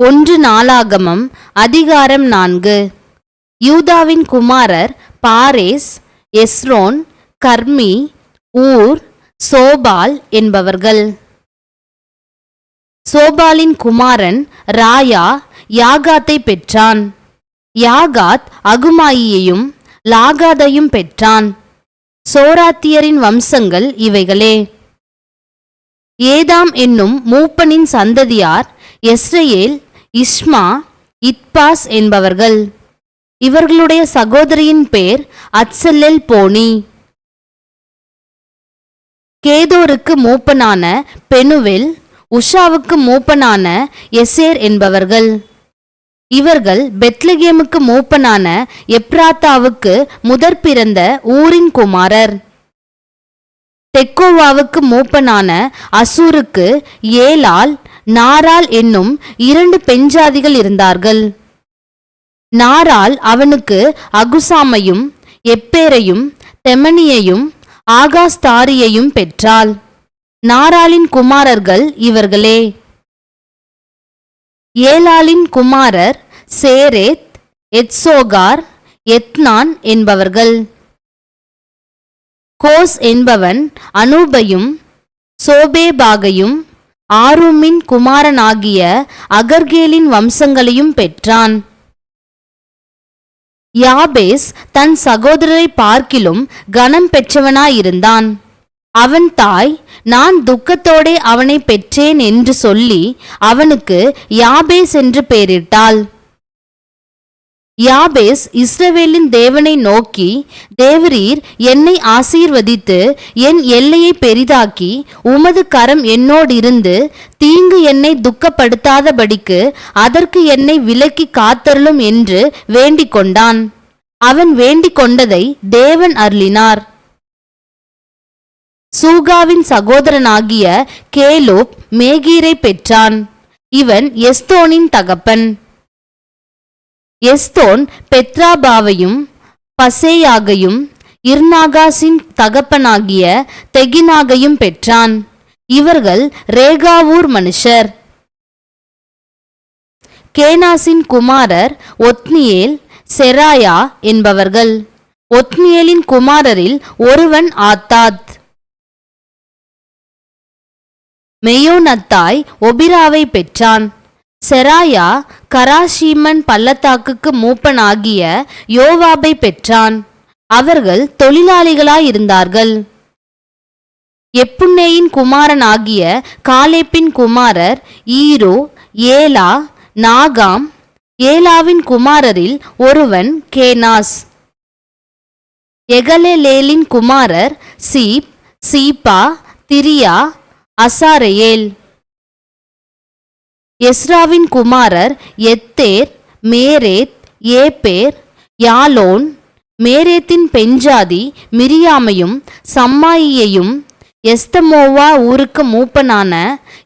ஒன்று நாளாகமம் அதிகாரம் நான்கு. யூதாவின் குமாரர் பாரேஸ் எஸ்ரோன் கர்மி ஊர் சோபால் என்பவர்கள். சோபாலின் குமாரன் ராயா யாகாத்தை பெற்றான். யாகாத் அகுமாயியையும் லாகாதையும் பெற்றான். சோராத்தியரின் வம்சங்கள் இவைகளே. ஏதாம் என்னும் மூப்பனின் சந்ததியார் எஸ்ரேல் இஸ்மா இத்பாஸ் என்பவர்கள். இவர்களுடைய சகோதரியின் பேர் அத்சல்லெல் போனி. கேதோருக்கு மூப்பனான பெனுவில் உஷாவுக்கு மூப்பனான எசேர் என்பவர்கள். இவர்கள் பெத்லகேமுக்கு மூப்பனான எப்ராத்தாவுக்கு முதற் பிறந்த ஊரின் குமாரர். தெக்கோவாவுக்கு மூப்பனான அசூருக்கு ஏலால் நாரால் என்னும் இரண்டு பெண்ஜாதிகள் இருந்தார்கள். நாரால் அவனுக்கு அகுசாமையும் எப்பேரையும் தெமனியையும் ஆகாஸ்தாரியையும் பெற்றாள். நாராளின் குமாரர்கள் இவர்களே. ஏலாளின் குமாரர் சேரேத் எத்சோகார் எத்னான் என்பவர்கள். கோஸ் என்பவன் அனூபையும் சோபேபாகையும் ஆருமின் குமாரனாகிய அகர்கேலின் வம்சங்களையும் பெற்றான். யாபேஸ் தன் சகோதரரை பார்க்கிலும் கனம் பெற்றவனாயிருந்தான். அவன் தாய் நான் துக்கத்தோடே அவனை பெற்றேன் என்று சொல்லி அவனுக்கு யாபேஸ் என்று பெயரிட்டாள். யாபேஸ் இஸ்ரவேலின் தேவனை நோக்கி தேவரீர் என்னை ஆசீர்வதித்து என் எல்லையை பெரிதாக்கி உமது கரம் என்னோடிருந்து தீங்கு என்னை துக்கப்படுத்தாதபடிக்கு அதற்கு என்னை விலக்கி காத்தருளும் என்று வேண்டிக் கொண்டான் அவன் வேண்டிக் கொண்டதை தேவன் அருளினார். சூகாவின் சகோதரனாகிய கேலோப் மேகீரை பெற்றான். இவன் எஸ்தோனின் தகப்பன். எஸ்தோன் பெத்ராபாவையும் பசேயாகையும் இர்நாகாசின் தகப்பனாகிய தெகினாகையும் பெற்றான். இவர்கள் ரேகாவூர் மனுஷர். கேனாசின் குமாரர் ஒத்னியேல் செராயா என்பவர்கள். ஒத்னியேலின் குமாரரில் ஒருவன் ஆத்தாத். மெயோனத்தாய் ஒபிராவை பெற்றான். செராயா கராஷீமன் பள்ளத்தாக்குக்கு மூப்பனாகிய யோவாபை பெற்றான். அவர்கள் தொழிலாளிகளாயிருந்தார்கள். எப்புன்னேயின் குமாரனாகிய காலேப்பின் குமாரர் ஈரோ ஏலா நாகாம் ஏலாவின் குமாரரில் ஒருவன் கேனாஸ். எகலேலேலின் குமாரர் சீப் சீபா திரியா அசாரேல் எஸ்ராவின் குமாரர் எத்தேர் மேரேத் ஏபேர் யாலோன் மேரேத்தின் பெஞ்சாதி மிரியாமையும் சம்மாயியையும் எஸ்தமோவா ஊருக்கு மூப்பனான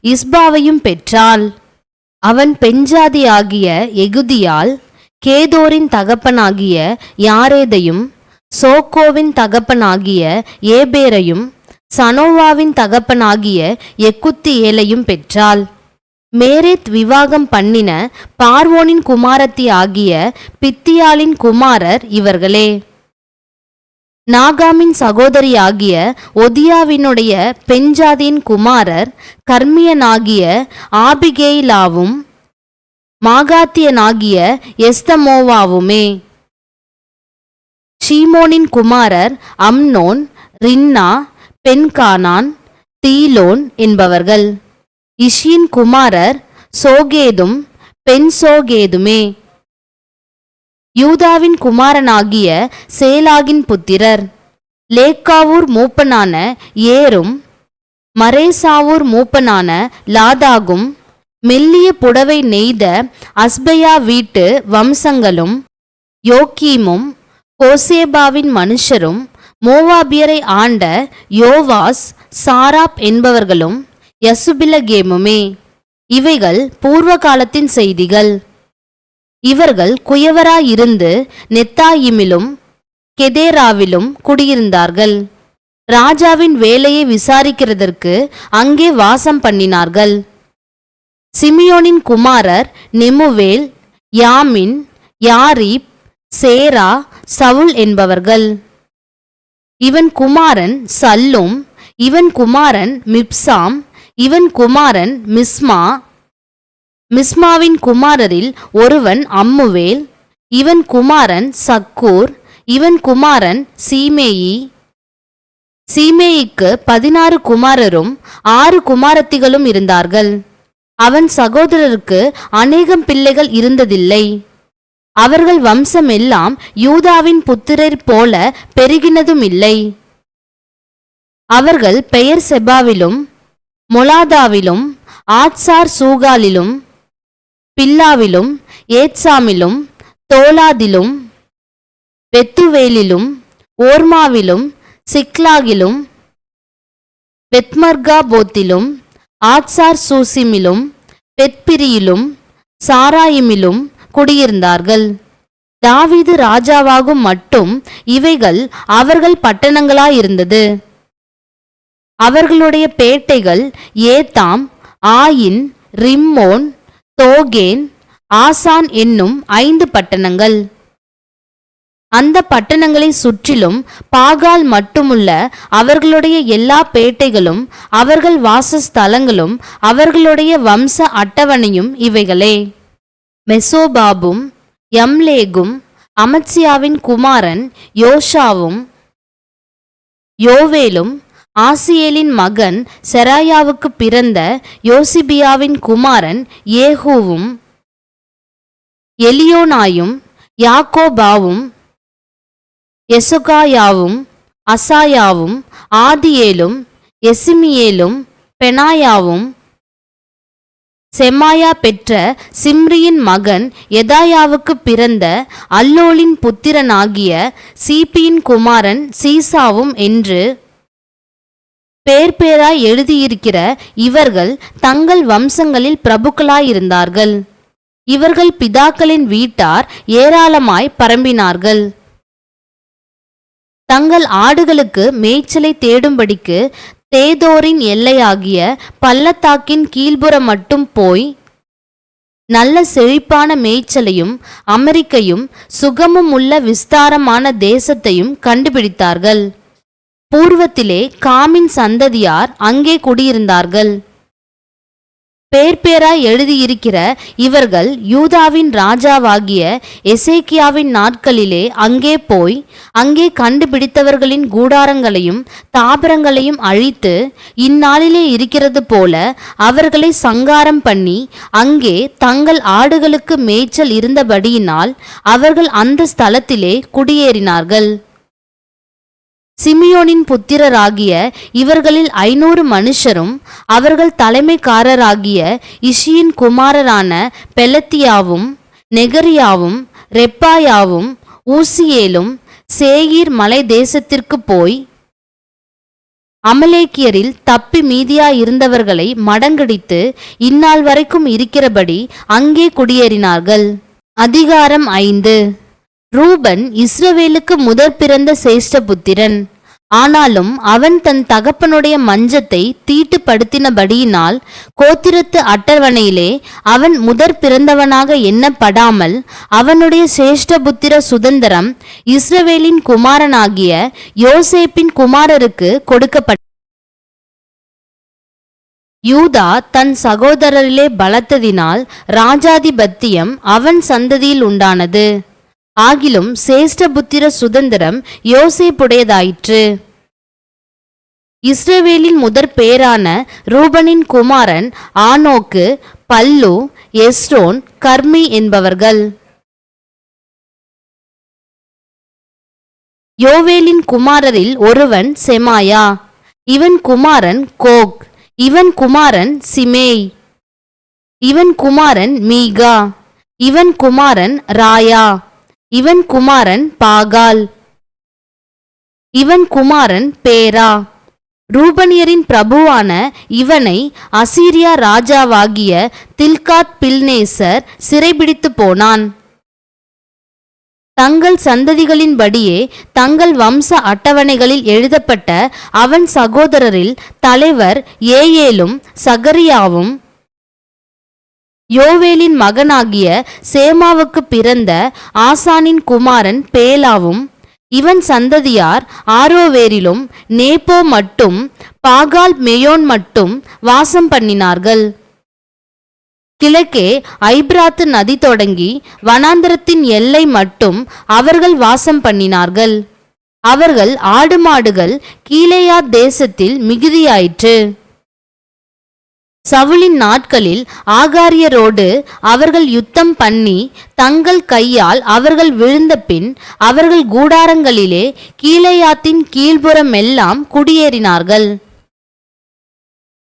இஸ்பாவையும் பெற்றாள். அவன் பெஞ்சாதியாகிய எகுதியால் கேதோரின் தகப்பனாகிய யாரேதையும் சோக்கோவின் தகப்பனாகிய ஏபேரையும் சனோவாவின் தகப்பனாகிய எக்குத்தி ஏலையும் பெற்றாள். மேரேத் விவாகம் பண்ணின பார்வோனின் குமாரத்தி ஆகிய பித்தியாலின் குமாரர் இவர்களே. நாகாமின் சகோதரியாகிய ஒதியாவினுடைய பெஞ்சாதியின் குமாரர் கர்மியனாகிய ஆபிகேயிலாவும் மாகாத்தியனாகிய எஸ்தமோவாவுமே. ஷீமோனின் குமாரர் அம்னோன் ரின்னா பென்கானான் தீலோன் என்பவர்கள். இஷியின் குமாரர் சோகேதும் பெண் சோகேதுமே. யூதாவின் குமாரனாகிய சேலாகின் புத்திரர். லேக்காவூர் மூப்பனான ஏரும் மரேசாவூர் மூப்பனான லாதாகும் மெல்லிய புடவை நெய்த அஸ்பயா வீட்டு வம்சங்களும் யோக்கீமும் கோசேபாவின் மனுஷரும் மோவாபியரை ஆண்ட யோவாஸ் சாராப் என்பவர்களும் யசுபிலகேமுமே இவைகள் பூர்வ காலத்தின் செய்திகள். இவர்கள் குயவராயிருந்து நெத்தாயிமிலும் கெதேராவிலும் குடியிருந்தார்கள். ராஜாவின் வேலையை விசாரிக்கிறதற்கு அங்கே வாசம் பண்ணினார்கள். சிமியோனின் குமாரர் நெமுவேல் யாமின் யாரீப் சேரா சவுல் என்பவர்கள். இவன் குமாரன் சல்லும் இவன் குமாரன் மிப்சாம் இவன் குமாரன் மிஸ்மா மிஸ்மாவின் குமாரரில் ஒருவன் அம்முவேல் இவன் குமாரன் சக்கூர் இவன் குமாரன் சீமேயி. சீமேயிக்கு பதினாறு குமாரரும் ஆறு குமாரத்திகளும் இருந்தார்கள். அவன் சகோதரருக்கு அநேகம் பிள்ளைகள் இருந்ததில்லை. அவர்கள் வம்சம் எல்லாம் யூதாவின் புத்திரர் போல பெருகினதும் இல்லை அவர்கள் பெயர் செபாவிலும் மொலாதாவிலும் ஆட்சார் சூகாலிலும் பில்லாவிலும் ஏத்சாமிலும் தோலாதிலும் பெத்துவேலிலும் ஓர்மாவிலும் சிக்லாகிலும் பெத்மர்கா போத்திலும் ஆட்சார் சூசிமிலும் பெத்பிரியிலும் சாராயிமிலும் குடியிருந்தார்கள். தாவீது ராஜாவாகும் மட்டும் இவைகள் அவர்கள் பட்டணங்களாயிருந்தது. அவர்களுடைய பேட்டைகள் ஏத்தாம் ஆயின் ரிம்மோன் தோகேன் ஆசான் என்னும் ஐந்து பட்டணங்கள். அந்த பட்டணங்களை சுற்றிலும் பாகால் மட்டுமுள்ள அவர்களுடைய எல்லா பேட்டைகளும் அவர்கள் வாசஸ்தலங்களும் அவர்களுடைய வம்ச அட்டவணையும் இவைகளே. மெசோபாபும் யம்லேகும் அமத்சியாவின் குமாரன் யோஷாவும் யோவேலும் ஆசியேலின் மகன் செராயாவுக்கு பிறந்த யோசிபியாவின் குமாரன் ஏகூவும் எலியோனாயும் யாக்கோபாவும் எசுகாயாவும் அசாயாவும் ஆதியேலும் எசிமியேலும் பெனாயாவும். செமாயா பெற்ற சிம்ரியின் மகன் எதாயாவுக்கு பிறந்த அல்லோலின் புத்திரனாகிய சீப்பியின் குமாரன் சீசாவும் என்று பேர் பேராய் எழுதியிருக்கிற இவர்கள் தங்கள் வம்சங்களில் பிரபுக்களாயிருந்தார்கள். இவர்கள் பிதாக்களின் வீட்டார் ஏராளமாய் பரம்பினார்கள். தங்கள் ஆடுகளுக்கு மேய்ச்சலை தேடும்படிக்கு தேதோரின் எல்லையாகிய பள்ளத்தாக்கின் கீழ்புறம் மட்டும் போய் நல்ல செழிப்பான மேய்ச்சலையும் அமெரிக்கையும் சுகமும் உள்ள விஸ்தாரமான தேசத்தையும் கண்டுபிடித்தார்கள். பூர்வத்திலே காமின் சந்ததியார் அங்கே குடியிருந்தார்கள். பேர் பேராய் எழுதியிருக்கிற இவர்கள் யூதாவின் ராஜாவாகிய எசேக்கியாவின் நாட்களிலே அங்கே போய் அங்கே கண்டுபிடித்தவர்களின் கூடாரங்களையும் தாபரங்களையும் அழித்து இந்நாளிலே இருக்கிறது போல அவர்களை சங்காரம் பண்ணி அங்கே தங்கள் ஆடுகளுக்கு மேய்ச்சல் இருந்தபடியினால் அவர்கள் அந்த ஸ்தலத்திலே குடியேறினார்கள். சிமியோனின் புத்திரராகிய இவர்களில் ஐநூறு மனுஷரும் அவர்கள் தலைமைக்காரராகிய இஷியின் குமாரரான பெலத்தியாவும் நெகரியாவும் ரெப்பாயாவும் ஊசியேலும் சேயீர் மலை தேசத்திற்கு போய் அமலேக்கியரில் தப்பி மீதியா இருந்தவர்களை மடங்கடித்து இந்நாள் வரைக்கும் இருக்கிறபடி அங்கே குடியேறினார்கள். அதிகாரம் ஐந்து. ரூபன் இஸ்ரவேலுக்கு முதற் பிறந்த சேஷ்ட புத்திரன். ஆனாலும் அவன் தன் தகப்பனுடைய மஞ்சத்தை தீட்டுப்படுத்தினபடியினால் கோத்திரத்து அட்டவணையிலே அவன் முதற் பிறந்தவனாக எண்ணப்படாமல் அவனுடைய சேஷ்டபுத்திர சுதந்திரம் இஸ்ரவேலின் குமாரனாகிய யோசேப்பின் குமாரருக்கு கொடுக்கப்பட்ட யூதா தன் சகோதரரிலே பலத்ததினால் ராஜாதிபத்தியம் அவன் சந்ததியில் உண்டானது. ஆகிலும் சேஷ்டபுத்திர சுதந்திரம் யோசேப்புடையதாயிற்று. இஸ்ரவேலின் முதற் பேரான ரூபனின் குமாரன் ஆனோக்கு பல்லு எஸ்ரோன் கர்மி என்பவர்கள். யோவேலின் குமாரரில் ஒருவன் செமாயா இவன் குமாரன் கோக் இவன் குமாரன் சிமேய் இவன் குமாரன் மீகா இவன் குமாரன் ராயா. இவன் குமாரன் பாகால். இவன் குமாரன் பேரா. ரூபனியரின் பிரபுவான இவனை அசீரியா ராஜாவாகிய தில்காத் பில்னேசர் சிறைபிடித்து போனான். தங்கள் சந்ததிகளின்படியே தங்கள் வம்ச அட்டவணைகளில் எழுதப்பட்ட அவன் சகோதரரில் தலைவர் ஏயேலும் சகரியாவும் யோவேலின் மகனாகிய சேமாவுக்கு பிறந்த ஆசானின் குமாரன் பேலாவும் இவன் சந்ததியார் ஆரோவேரிலும் நேப்போ மட்டும் பாகால் மெயோன் மட்டும் வாசம் பண்ணினார்கள். கிழக்கே ஐப்ராத்து நதி தொடங்கி வனாந்தரத்தின் எல்லை மட்டும் அவர்கள் வாசம் பண்ணினார்கள். அவர்கள் ஆடு மாடுகள் கீழேயா தேசத்தில் மிகுதியாயிற்று. சவுலின் நாட்களில் ஆகாரியரோடு அவர்கள் யுத்தம் பண்ணி தங்கள் கையால் அவர்கள் விழுந்த பின் அவர்கள் கூடாரங்களிலே கீழையாத்தின் கீழ்புறமெல்லாம் குடியேறினார்கள்.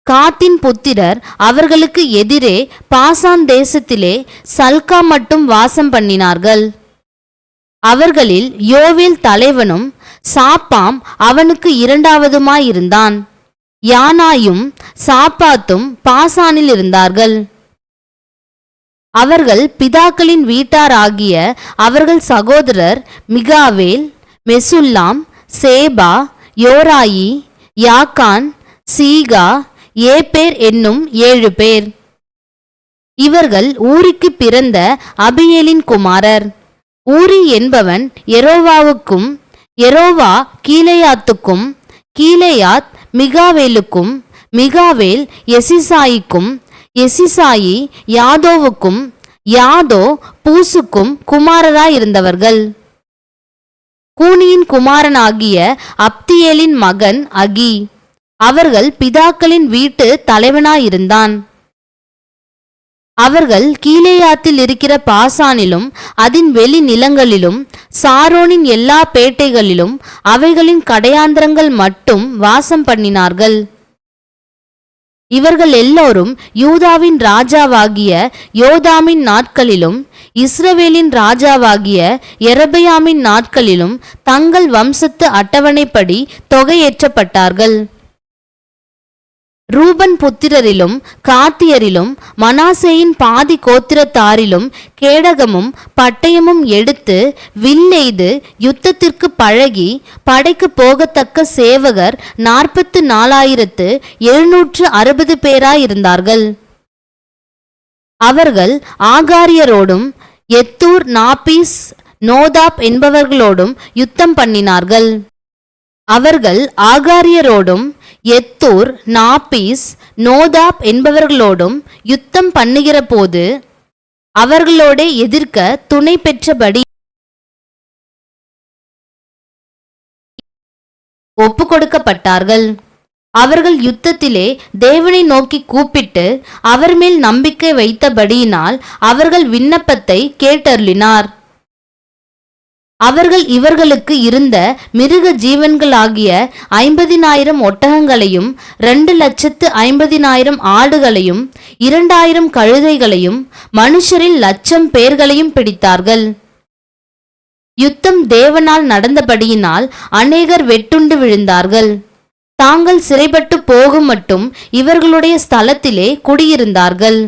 காத்தின் புத்திரர் அவர்களுக்கு எதிரே பாசான் தேசத்திலே சல்கா மட்டும் வாசம் பண்ணினார்கள். அவர்களில் யோவேல் தலைவனும் சாப்பாம் அவனுக்கு இரண்டாவதுமாயிருந்தான். யானாயும் சாப்பாத்தும் பாசானில் இருந்தார்கள். அவர்கள் பிதாக்களின் வீட்டாராகிய அவர்கள் சகோதரர் மிகாவேல் மெசுல்லாம் சேபா யோராயி யாக்கான் சீகா ஏபேர் என்னும் ஏழு பேர். இவர்கள் ஊரிக்கு பிறந்த அபியேலின் குமாரர். ஊரி என்பவன் எரோவாவுக்கும் எரோவா கீலேயாத்துக்கும் கீலேயாத் மிகாவேலுக்கும் மிகாவேல் எசிசாயிக்கும் எசிசாயி யாதோவுக்கும் யாதோ பூசுக்கும் குமாரராயிருந்தவர்கள். கூனியின் குமாரனாகிய அப்தியேலின் மகன் அகி. அவர்கள் பிதாக்களின் வீட்டு தலைவனாயிருந்தான். அவர்கள் கீழேயாத்தில் இருக்கிற பாசானிலும் அதன் வெளி நிலங்களிலும் சாரோனின் எல்லா பேட்டைகளிலும் அவைகளின் கடையாந்திரங்கள் மட்டும் வாசம் பண்ணினார்கள். இவர்கள் எல்லோரும் யூதாவின் ராஜாவாகிய யோதாமின் நாட்களிலும் இஸ்ரவேலின் ராஜாவாகிய எரபயாமின் நாட்களிலும் தங்கள் வம்சத்து அட்டவணைப்படி தொகையேற்றப்பட்டார்கள். ரூபன் புத்திரரிலும் காத்தியரிலும் மனாசேயின் பாதி கோத்திரத்தாரிலும் கேடகமும் பட்டயமும் எடுத்து வில்லெய்து யுத்தத்திற்கு பழகி படைக்கு போகத்தக்க சேவகர் நாற்பத்து நாலாயிரத்து எழுநூற்று அறுபது பேராயிருந்தார்கள். அவர்கள் ஆகாரியரோடும் எத்தூர் நாபீஸ் நோதாப் என்பவர்களோடும் யுத்தம் பண்ணினார்கள். அவர்கள் ஆகாரியரோடும் எத்தூர் நாபீஸ் நோதாப் என்பவர்களோடும் யுத்தம் பண்ணுகிற போது அவர்களோட எதிர்க்க துணை பெற்றபடி ஒப்பு கொடுக்கப்பட்டார்கள் அவர்கள் யுத்தத்திலே தேவனை நோக்கி கூப்பிட்டு அவர் மேல் நம்பிக்கை வைத்தபடியினால் அவர்கள் விண்ணப்பத்தை கேட்டருளினார். அவர்கள் இவர்களுக்கு இருந்த மிருக ஜீவன்களாகிய ஐம்பதினாயிரம் ஒட்டகங்களையும் ரெண்டு லட்சத்து ஐம்பதினாயிரம் ஆடுகளையும் இரண்டாயிரம் கழுதைகளையும் மனுஷரில் லட்சம் பேர்களையும் பிடித்தார்கள். யுத்தம் தேவனால் நடந்தபடியினால் அநேகர் வெட்டுண்டு விழுந்தார்கள். தாங்கள் சிறைப்பட்டு போகும் மட்டும் இவர்களுடைய ஸ்தலத்திலே குடியிருந்தார்கள்.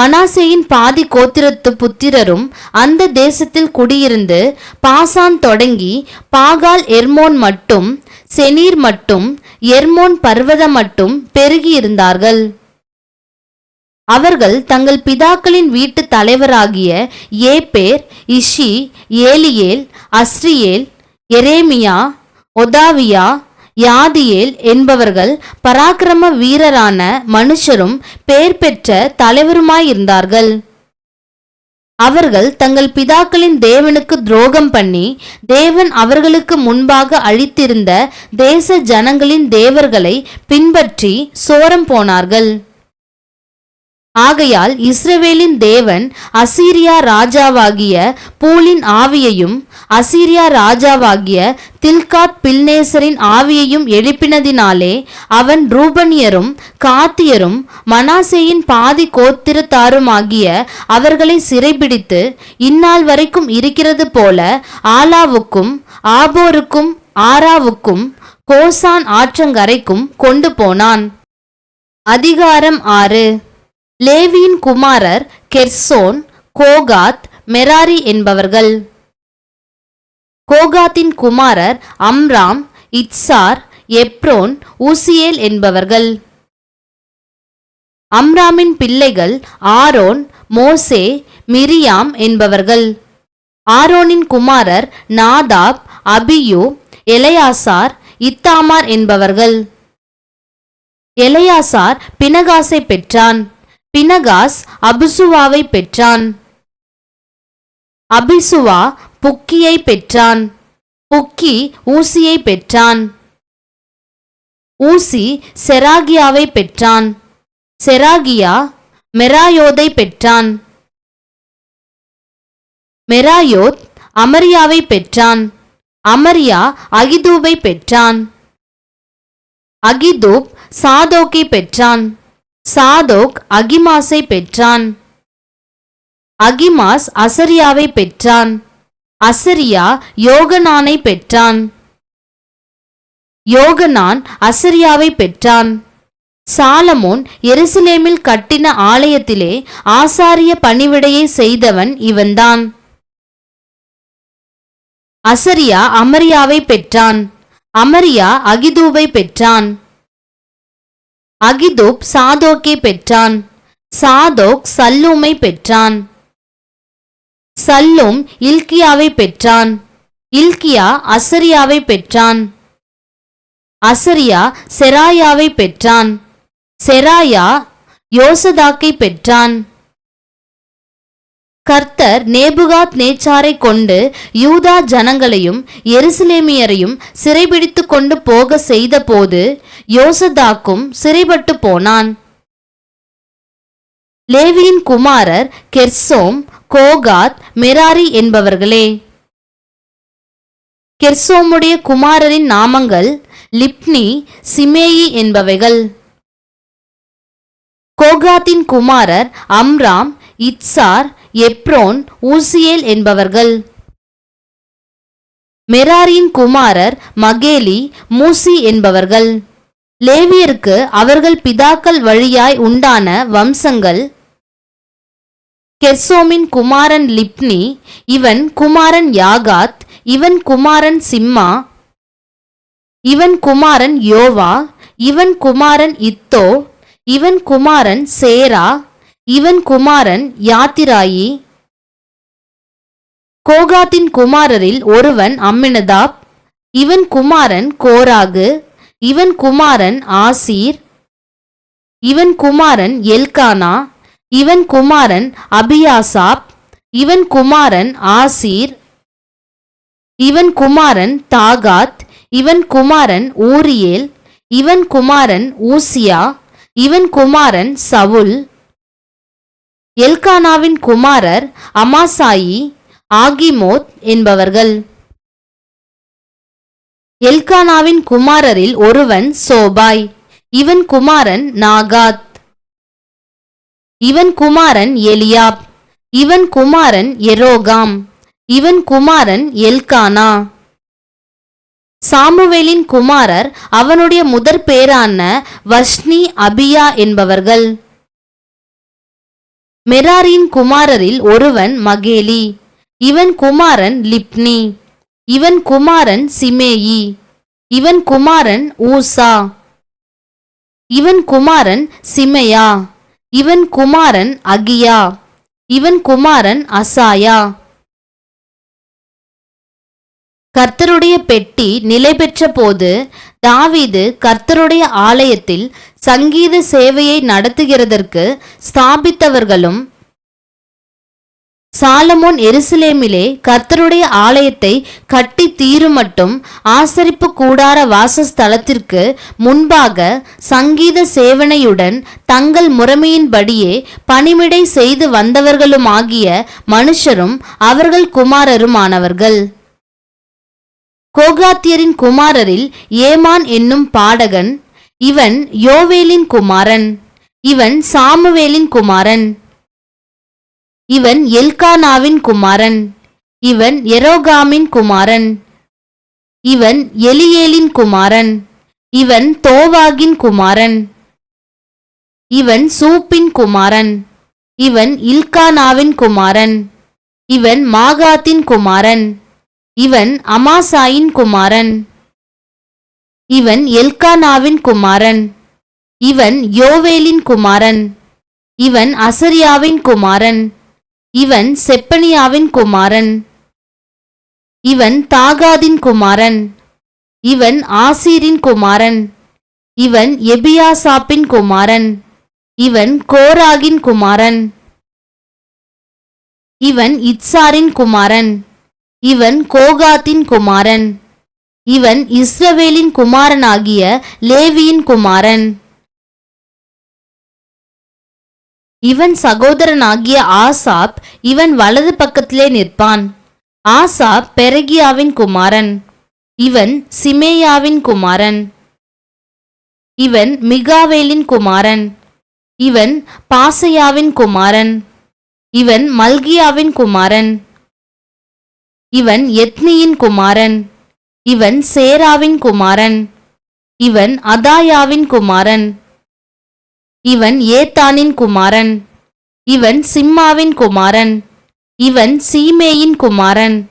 மனாசேயின் பாதி கோத்திரத்து புத்திரரும் அந்த தேசத்தில் குடியிருந்து பாசான் தொடங்கி பாகால் எர்மோன் மட்டும் செனீர் மட்டும் எர்மோன் பர்வதம் மட்டும் பெருகியிருந்தார்கள் அவர்கள் தங்கள் பிதாக்களின் வீட்டு தலைவராகிய ஏபேர் இஷி ஏலியேல் அஸ்ரியேல் எரேமியா ஒதாவியா யாதியேல் என்பவர்கள் பராக்கிரம வீரரான மனுஷரும் பெயர் பெற்ற தலைவருமாயிருந்தார்கள். அவர்கள் தங்கள் பிதாக்களின் தேவனுக்கு துரோகம் பண்ணி தேவன் அவர்களுக்கு முன்பாக அழித்திருந்த தேச ஜனங்களின் தேவர்களை பின்பற்றி சோரம் போனார்கள். ஆகையால் இஸ்ரவேலின் தேவன் அசீரியா ராஜாவாகிய பூலின் ஆவியையும் அசீரியா ராஜாவாகிய தில்காத் பில்நேசரின் ஆவியையும் எழுப்பினதினாலே அவன் ரூபனியரும் காத்தியரும் மனாசேயின் பாதி கோத்திரத்தாருமாகிய அவர்களை சிறைபிடித்து இந்நாள் வரைக்கும் இருக்கிறது போல ஆலாவுக்கும் ஆபோருக்கும் ஆராவுக்கும் கோசான் ஆற்றங்கரைக்கும் கொண்டு போனான். அதிகாரம் ஆறு. லேவியின் குமாரர் கெர்சோன் கோகாத் மெராரி என்பவர்கள். கோகாத்தின் குமாரர் அம்ராம் இட்சார் எப்ரோன் ஊசியேல் என்பவர்கள். அம்ராமின் பிள்ளைகள் ஆரோன் மோசே மிரியாம் என்பவர்கள். ஆரோனின் குமாரர் நாதாப் அபியு எலையாசார் இத்தாமார் என்பவர்கள். எலையாசார் பினகாசை பெற்றான். பினகாஸ் அபிசுவாவை பெற்றான். அபிசுவா புக்கியை பெற்றான். புக்கி ஊசியை பெற்றான். ஊசி செராகியாவை பெற்றான். செராகியா மெராயோதை பெற்றான். மெராயோத் அமரியாவை பெற்றான். அமரியா அகிதூபை பெற்றான். அகிதூப் சாதோக்கை பெற்றான். சாதோக் அகிமாஸை பெற்றான். அகிமாஸ் அசரியாவை பெற்றான். அசரியா யோகனானை பெற்றான். யோகனான் அசரியாவை பெற்றான். சாலமோன் எருசலேமில் கட்டின ஆலயத்திலே ஆசாரிய பணிவிடையை செய்தவன் இவன்தான். அசரியா அமரியாவை பெற்றான். அமரியா அகிதூபை பெற்றான். அகிதூப் சாதோக்கை பெற்றான். சாதோக் சல்லூமை பெற்றான். சல்லும் இல்கியாவை பெற்றான். இல்கியா அசரியாவை பெற்றான். அசரியா செராயாவை பெற்றான். செராயா யோசதாக்கை பெற்றான். கர்த்தர் நேபுகாத் நேச்சாரை கொண்டு யூதா ஜனங்களையும் எருசலேமியரையும் சிறைபிடித்து கொண்டு போக செய்தபோது யோசதாக்கும் சிறைபட்டு போனான். லேவியின் குமாரர் கெர்சோம் கோகாத் மெராரி என்பவர்களே. கெர்சோமுடைய குமாரரின் நாமங்கள் லிப்னி சிமேயி என்பவைகள். கோகாத்தின் குமாரர் அம்ராம் இட்சார் எப்ரோன் ஊசியேல் என்பவர்கள். மெராரியின் குமாரர் மகேலி மூசி என்பவர்கள். லேவியருக்கு அவர்கள் பிதாக்கள் வழியாய் உண்டான வம்சங்கள் கெர்சோமின் குமாரன் லிப்னி இவன் குமாரன் யாகாத் இவன் குமாரன் சிம்மா இவன் குமாரன் யோவா இவன் குமாரன் இத்தோ இவன் குமாரன் சேரா இவன் குமாரன் யாத்திராயி. கோகாத்தின் குமாரரில் ஒருவன் அம்மினதாப் இவன் குமாரன் கோராகு இவன் குமாரன் ஆசீர் இவன் குமாரன் எல்கானா இவன் குமாரன் அபியாசாப் இவன் குமாரன் ஆசீர் இவன் குமாரன் தாகாத் இவன் குமாரன் ஊரியேல் இவன் குமாரன் ஊசியா இவன் குமாரன் சவுல் எல்கானாவின் குமாரர் அமாசாயி ஆகிமோத் என்பவர்கள். எல்கானாவின் குமாரரில் ஒருவன் சோபாய் இவன் குமாரன் நாகாத். இவன் குமாரன் எலியாப். இவன் குமாரன் எரோகாம். இவன் குமாரன் எல்கானா. சாமுவேலின் குமாரர் அவனுடைய முதற் பேரான வஷ்னி அபியா என்பவர்கள். மெராரின் குமாரரில் ஒருவன் மகேலி. இவன் குமாரன் லிப்னி. இவன் குமாரன் சிமேயி. இவன் குமாரன் ஊசா. இவன் குமாரன் சிமையா. இவன் குமாரன் அகியா. இவன் குமாரன் அசாயா. கர்த்தருடைய பெட்டி நிலை பெற்ற போது தாவீது கர்த்தருடைய ஆலயத்தில் சங்கீத சேவையை நடத்துகிறதற்கு ஸ்தாபித்தவர்களும் சாலமோன் எருசலேமிலே கர்த்தருடைய ஆலயத்தை கட்டி தீருமட்டும் ஆசரிப்பு கூடார வாசஸ்தலத்திற்கு முன்பாக சங்கீத சேவனையுடன் தங்கள் முறைமையின்படியே பணிமிடை செய்து வந்தவர்களுமாகிய மனுஷரும் அவர்கள் குமாரருமானவர்கள். கோகாத்தியரின் குமாரரில் ஏமான் என்னும் பாடகன் இவன் யோவேலின் குமாரன் இவன் சாமுவேலின் குமாரன். இவன் எல்கானாவின் குமாரன் இவன் எரோகாமின் குமாரன் இவன் எலியேலின் குமாரன் இவன் தோவாகின் குமாரன் இவன் சூப்பின் குமாரன் இவன் இல்கானாவின் குமாரன் இவன் மாகாத்தின் குமாரன் இவன் அமாசாயின் குமாரன் இவன் எல்கானாவின் குமாரன் இவன் யோவேலின் குமாரன் இவன் அசரியாவின் குமாரன் இவன் செப்பனியாவின் குமாரன். இவன் தாகாதின் குமாரன். இவன் ஆசீரின் குமாரன். இவன் எபியாசாப்பின் குமாரன். இவன் கோராகின் குமாரன். இவன் இட்சாரின் குமாரன். இவன் கோகாத்தின் குமாரன். இவன் இஸ்ரவேலின் குமாரனாகிய லேவியின் குமாரன். இவன் சகோதரனாகிய ஆசாப் இவன் வலது பக்கத்திலே நிற்பான். ஆசாப் பெரகியாவின் குமாரன். இவன் சிமேயாவின் குமாரன். இவன் மிகாவேலின் குமாரன். இவன் பாசையாவின் குமாரன். இவன் மல்கியாவின் குமாரன். இவன் எத்னியின் குமாரன். இவன் சேராவின் குமாரன். இவன் அதாயாவின் குமாரன். இவன் ஏத்தானின் குமாரன். இவன் சிம்மாவின் குமாரன். இவன் சீமேயின் குமாரன்.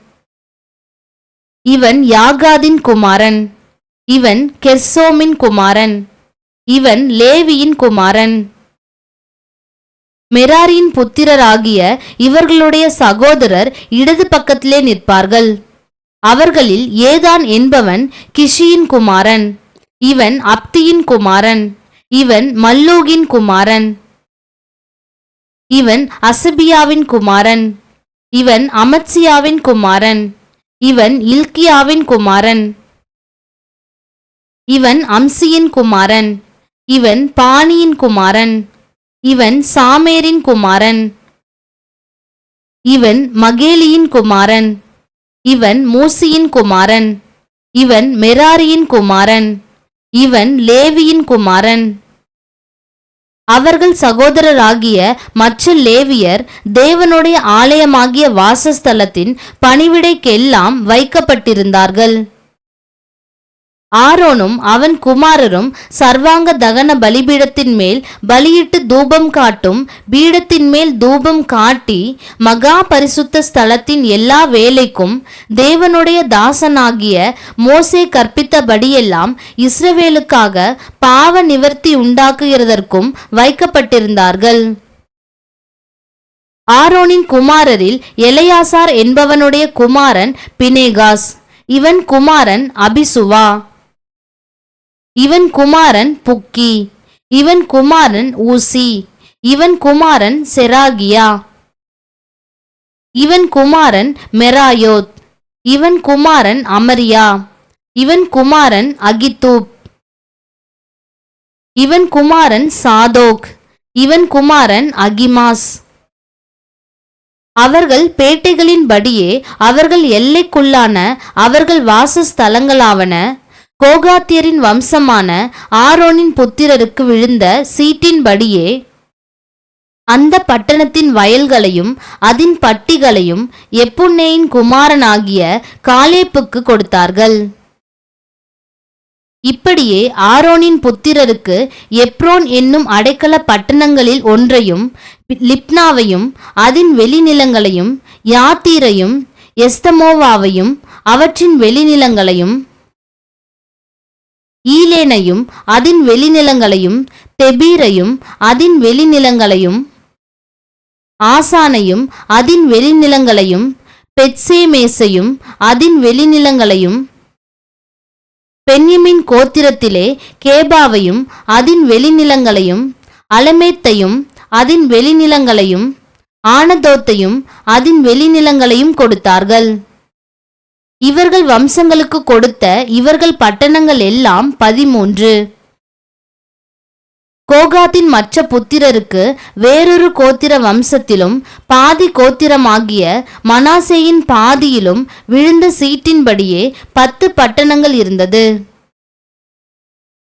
இவன் யாகாதின் குமாரன். இவன் கெர்சோமின் குமாரன். இவன் லேவியின் குமாரன். மெராரியின் புத்திரராகிய இவர்களுடைய சகோதரர் இடது பக்கத்திலே நிற்பார்கள். அவர்களில் ஏதான் என்பவன் கிஷியின் குமாரன். இவன் அப்தியின் குமாரன். இவன் மல்லூகின் குமாரன். இவன் அசபியாவின் குமாரன். இவன் அமத்சியாவின் குமாரன். இவன் இல்கியாவின் குமாரன். இவன் அம்சியின் குமாரன். இவன் பாணியின் குமாரன். இவன் சாமேரின் குமாரன். இவன் மகேலியின் குமாரன். இவன் மூசியின் குமாரன். இவன் மெராரியின் குமாரன். இவன் லேவியின் குமாரன். அவர்கள் சகோதரராகிய மற்ற லேவியர் தேவனுடைய ஆலயமாகிய வாசஸ்தலத்தின் பணிவிடைக்கெல்லாம் வைக்கப்பட்டிருந்தார்கள். ஆரோனும் அவன் குமாரரும் சர்வாங்க தகன பலிபீடத்தின் மேல் பலியிட்டு தூபம் காட்டும் பீடத்தின் மேல் தூபம் காட்டி மகா பரிசுத்த ஸ்தலத்தின் எல்லா வேலைக்கும் தேவனுடைய தாசனாகிய மோசே கற்பித்தபடியெல்லாம் இஸ்ரவேலுக்காக பாவ நிவர்த்தி உண்டாக்குகிறதற்கும் வைக்கப்பட்டிருந்தார்கள். ஆரோனின் குமாரரில் எலையாசார் என்பவனுடைய குமாரன் பினேகாஸ். இவன் குமாரன் அபிசுவா. இவன் குமாரன் புக்கி. இவன் குமாரன் ஊசி. இவன் குமாரன் செராகியா. இவன் குமாரன் மெராயோத். இவன் குமாரன் அமரியா. இவன் குமாரன் அகித்தூப். இவன் குமாரன் சாதோக். இவன் குமாரன் அகிமாஸ். அவர்கள் பேட்டைகளின்படியே அவர்கள் எல்லைக்குள்ளான அவர்கள் வாசஸ்தலங்களாவன. கோகாத்தியரின் வம்சமான ஆரோனின் புத்திரருக்கு விழுந்த சீட்டின்படியே அந்த பட்டணத்தின் வயல்களையும் அதன் பட்டிகளையும் எப்புன்னேயின் குமாரனாகிய காலேப்புக்கு கொடுத்தார்கள். இப்படியே ஆரோனின் புத்திரருக்கு எப்ரோன் என்னும் அடைக்கல பட்டணங்களில் ஒன்றையும் லிப்னாவையும் அதன் வெளிநிலங்களையும் யாத்தீரையும் எஸ்தமோவாவையும் அவற்றின் வெளிநிலங்களையும் ஈலேனையும் அதன் வெளிநிலங்களையும் தெபீரையும் அதன் வெளிநிலங்களையும் ஆசானையும் அதன் வெளிநிலங்களையும் பெட்சேமேசையும் அதன் வெளிநிலங்களையும் பென்யமின் கோத்திரத்திலே கேபாவையும் அதன் வெளிநிலங்களையும் அலமேத்தையும் அதன் வெளிநிலங்களையும் ஆனதோத்தையும் அதன் வெளிநிலங்களையும் கொடுத்தார்கள். இவர்கள் வம்சங்களுக்கு கொடுத்த இவர்கள் பட்டணங்கள் எல்லாம் பதிமூன்று. கோகாத்தின் மற்ற புத்திரருக்கு வேறொரு கோத்திர வம்சத்திலும் பாதி கோத்திரமாகிய மனாசேயின் பாதியிலும் விழுந்த சீட்டின்படியே பத்து பட்டணங்கள் இருந்தது.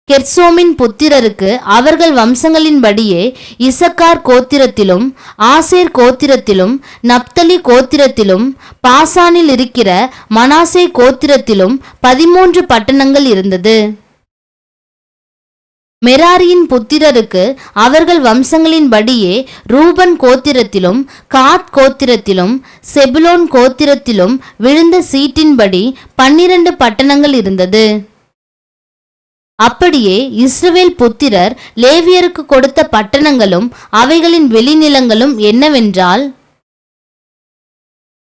கெர்சோமின் புத்திரருக்கு அவர்கள் வம்சங்களின்படியே இசக்கார் கோத்திரத்திலும் ஆசேர் கோத்திரத்திலும் நப்தலி கோத்திரத்திலும் பாசானில் இருக்கிற மனாசே கோத்திரத்திலும் பதிமூன்று பட்டணங்கள் இருந்தது. மெராரியின் புத்திரருக்கு அவர்கள் வம்சங்களின்படியே ரூபன் கோத்திரத்திலும் காத் கோத்திரத்திலும் செபுலோன் கோத்திரத்திலும் விழுந்த சீட்டின்படி பன்னிரண்டு பட்டணங்கள் இருந்தது. அப்படியே இஸ்ரவேல் புத்திரர் லேவியருக்கு கொடுத்த பட்டணங்களும் அவைகளின் வெளிநிலங்களும் என்னவென்றால்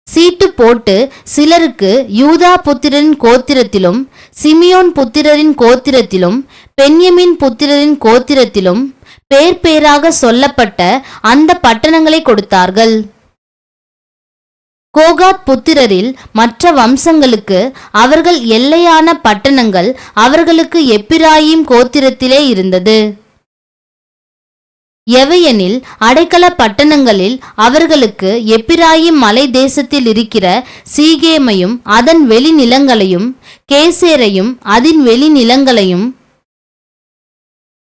சீட்டு போட்டு சிலருக்கு யூதா புத்திரரின் கோத்திரத்திலும் சிமியோன் புத்திரரின் கோத்திரத்திலும் பென்யமின் புத்திரரின் கோத்திரத்திலும் பேர் பேராக சொல்லப்பட்ட அந்த பட்டணங்களை கொடுத்தார்கள். கோகாத் புத்திரரில் மற்ற வம்சங்களுக்கு அவர்கள் எல்லையான பட்டணங்கள் அவர்களுக்கு எப்பிராயீம் கோத்திரத்திலே இருந்தது. எவையெனில் அடைக்கல பட்டணங்களில் அவர்களுக்கு எப்பிராயிம் மலை தேசத்தில் இருக்கிற சீகேமையும் அதன் வெளிநிலங்களையும் கேசேரையும் அதன் வெளிநிலங்களையும்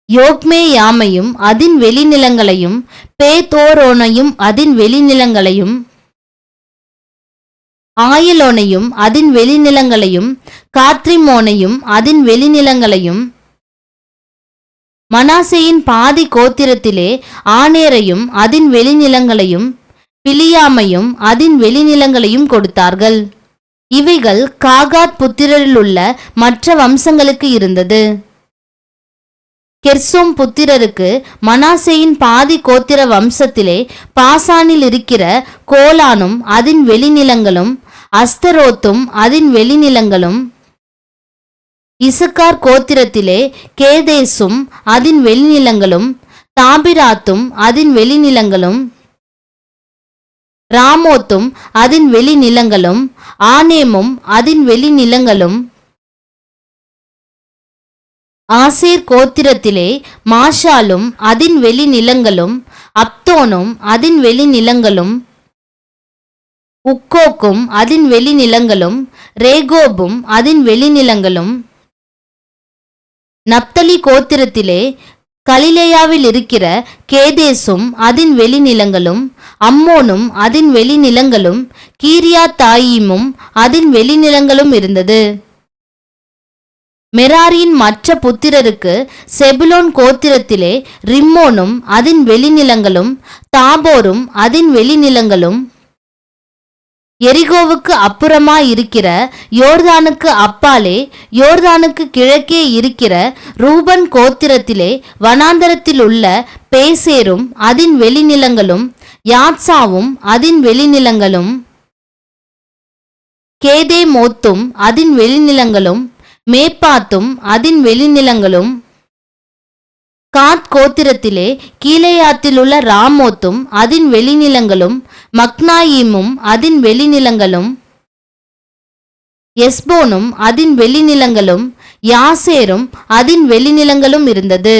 யோக்மேயாமையும் அதன் வெளிநிலங்களையும் பேதோரோனையும் அதன் வெளிநிலங்களையும் ஆயலோனையும் அதன் வெளிநிலங்களையும் காத்ரிமோனையும் அதன் வெளிநிலங்களையும் மனாசேயின் பாதி கோத்திரத்திலே ஆனேரையும் அதன் வெளிநிலங்களையும் பிலியாமையும் அதன் வெளிநிலங்களையும் கொடுத்தார்கள். இவைகள் காகாத் புத்திரரிலுள்ள மற்ற வம்சங்களுக்கு இருந்தது. கெர்சோம் புத்திரருக்கு மனாசேயின் பாதி கோத்திர வம்சத்திலே பாசானில் இருக்கிற கோலானும் அதன் வெளிநிலங்களும் அஸ்தரோத்தும் அதன் வெளிநிலங்களும் இசக்கார் கோத்திரத்திலே கேதேசும் அதன் வெளிநிலங்களும் தாபிராத்தும் அதன் வெளிநிலங்களும் ராமோத்தும் அதன் வெளிநிலங்களும் ஆனேமும் அதன் வெளிநிலங்களும் ஆசேர் கோத்திரத்திலே மாஷாலும் அதன் வெளிநிலங்களும் அப்தோனும் அதன் வெளிநிலங்களும் உக்கோக்கும் அதன் வெளிநிலங்களும் ரேகோபும் அதன் வெளிநிலங்களும். நப்தலி கோத்திரத்திலே கலிலேயாவில் இருக்கிற கேதேசும் அதன் வெளிநிலங்களும் அம்மோனும் அதன் வெளிநிலங்களும் கீரியா தாயிமும் அதன் வெளிநிலங்களும் இருந்தது. மெராரியின் மற்ற புத்திரருக்கு செபுலோன் கோத்திரத்திலே ரிம்மோனும் அதன் வெளிநிலங்களும் தாபோரும் அதன் வெளிநிலங்களும். எரிகோவுக்கு அப்புறமா இருக்கிற யோர்தானுக்கு அப்பாலே யோர்தானுக்கு கிழக்கே இருக்கிற ரூபன் கோத்திரத்திலே வனாந்தரத்தில் உள்ள பேசேரும் அதன் வெளிநிலங்களும் யாட்சாவும் அதன் வெளிநிலங்களும் கேதே மோத்தும் அதன் வெளிநிலங்களும் மேப்பாத்தும் அதன் வெளிநிலங்களும் காத் கோத்திரத்திலே கீலேயாத்திலுள்ள ராமோத்தும் அதன் வெளிநிலங்களும் மக்னாயீமும் அதன் வெளிநிலங்களும் எஸ்போனும் அதன் வெளிநிலங்களும் யாசேரும் அதன் வெளிநிலங்களும் இருந்தது.